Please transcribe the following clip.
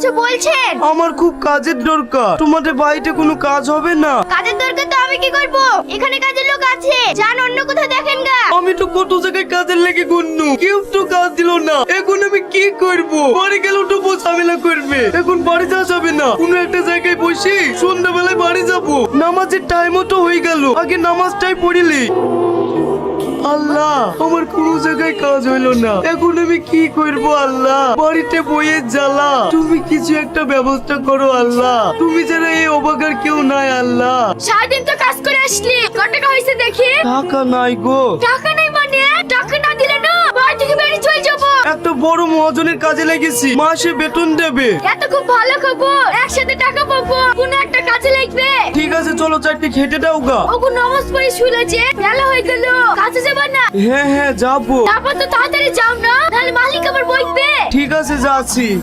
কিছু বলছেন? আমার খুব কাজের দরকার। তোমাদের বাড়িতে কোনো কাজ হবে না। কাজের দরকার তো আমি কি করব? এখানে কাজের লোক আছে। যান অন্য কোথাও দেখেন গা। আমি তো কত জায়গায় কাজের লেগে গুন্নু কেউ তো কাজ দিল না। এখন আমি কি করব? বাড়ি গেলেও তো বউ ঝামেলা করবে। এখন বাড়ি যাওয়া যাবে না। কোনো একটা জায়গায় বসে সন্ধ্যাবেলায় বাড়ি যাব। নামাজের টাইমও তো হয়ে গেল। আগে নামাজটাই পড়িলি। আল্লাহ আমার কোনো জায়গায় কাজ হইল না। এখন আমি কি করব আল্লাহ? বাড়িতে বইয়ের জ্বালা। তুমি কিছু একটা ব্যবস্থা করো আল্লাহ। তুমি যারা এই অবাগার কেউ নাই আল্লাহ। সারাদিন তো কাজ করে আসলি। কত টাকা হয়েছে দেখি? টাকা নাই গো। টাকা নেই মানে? টাকা না দিলে না? বাড়ি থেকে বেরিয়ে চলে যাব। একটা বড় মহাজনের কাজে লেগেছি। মাসে বেতন দেবে। এত খুব ভালো খবর। একসাথে টাকা পাবো। কোনো একটা কাজে লাগবে। আছে চলো চারটি খেটে দাও গা। ওগো নামাজ পড়ে শুলে যে বেলা হয়ে গেল। কাজে যাব না? হ্যাঁ হ্যাঁ যাব। তারপর তো তাড়াতাড়ি যাও না তাহলে মালিক আবার বইবে ঠিক আছে যাচ্ছি।